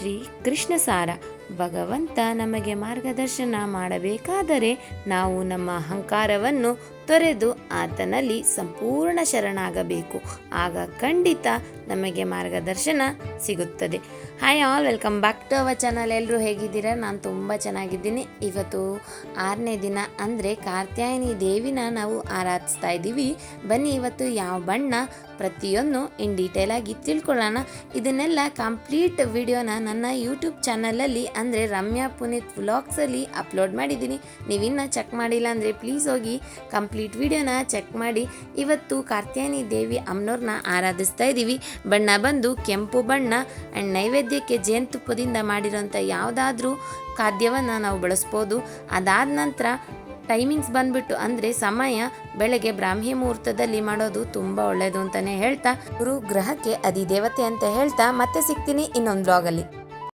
ಶ್ರೀ ಕೃಷ್ಣ ಸಾರ. ಭಗವಂತ ನಮಗೆ ಮಾರ್ಗದರ್ಶನ ಮಾಡಬೇಕಾದರೆ ನಾವು ನಮ್ಮ ಅಹಂಕಾರವನ್ನು ತೊರೆದು ಆತನಲ್ಲಿ ಸಂಪೂರ್ಣ ಶರಣಾಗಬೇಕು. ಆಗ ಖಂಡಿತ ನಮಗೆ ಮಾರ್ಗದರ್ಶನ ಸಿಗುತ್ತದೆ. Hi all welcome back to our channel ಎಲ್ಲರೂ ಹೇಗಿದ್ದೀರಾ? ನಾನು ತುಂಬ ಚೆನ್ನಾಗಿದ್ದೀನಿ. ಇವತ್ತು ಆರನೇ ದಿನ ಅಂದರೆ ಕಾರ್ತ್ಯಾಯಿನಿ ದೇವಿನ ನಾವು ಆರಾಧಿಸ್ತಾ ಇದ್ದೀವಿ. ಬನ್ನಿ, ಇವತ್ತು ಯಾವ ಬಣ್ಣ ಪ್ರತಿಯೊಂದು ಇನ್ ಡೀಟೇಲ್ ಆಗಿ ತಿಳ್ಕೊಳ್ಳೋಣ. ಇದನ್ನೆಲ್ಲ ಕಂಪ್ಲೀಟ್ ವಿಡಿಯೋನ ನನ್ನ ಯೂಟ್ಯೂಬ್ ಚಾನಲಲ್ಲಿ ಅಂದರೆ ರಮ್ಯಾ ಪುನೀತ್ ವ್ಲಾಗ್ಸಲ್ಲಿ ಅಪ್ಲೋಡ್ ಮಾಡಿದ್ದೀನಿ. ನೀವಿನ್ನೂ ಚೆಕ್ ಮಾಡಿಲ್ಲ ಅಂದರೆ ಪ್ಲೀಸ್ ಹೋಗಿ ಕಂಪ್ಲೀಟ್ ವಿಡಿಯೋನ ಚೆಕ್ ಮಾಡಿ ಇವತ್ತು ಕಾರ್ತ್ಯಾಯನಿ ದೇವಿ ಅಮ್ಮನವ್ರನ್ನ ಆರಾಧಿಸ್ತಾ ಇದ್ದೀವಿ ಬಣ್ಣ ಬಂದು ಕೆಂಪು ಬಣ್ಣ ಆ್ಯಂಡ್ ನೈವೇದ್ಯಕ್ಕೆ ಜೇನುತುಪ್ಪದಿಂದ ಮಾಡಿರೋಂಥ ಯಾವುದಾದ್ರೂ ಖಾದ್ಯವನ್ನು ನಾವು ಬಳಸ್ಬೋದು. ಅದಾದ ನಂತರ ಟೈಮಿಂಗ್ಸ್ ಬಂದ್ಬಿಟ್ಟು ಅಂದರೆ ಸಮಯ ಬೆಳಗ್ಗೆ ಬ್ರಾಹ್ಮಿ ಮುಹೂರ್ತದಲ್ಲಿ ಮಾಡೋದು ತುಂಬ ಒಳ್ಳೆಯದು ಅಂತಲೇ ಹೇಳ್ತಾ. ಗುರು ಗ್ರಹಕ್ಕೆ ಅಧಿದೇವತೆ ಅಂತ ಹೇಳ್ತಾ ಮತ್ತೆ ಸಿಗ್ತೀನಿ ಇನ್ನೊಂದು ಬ್ಲಾಗಲ್ಲಿ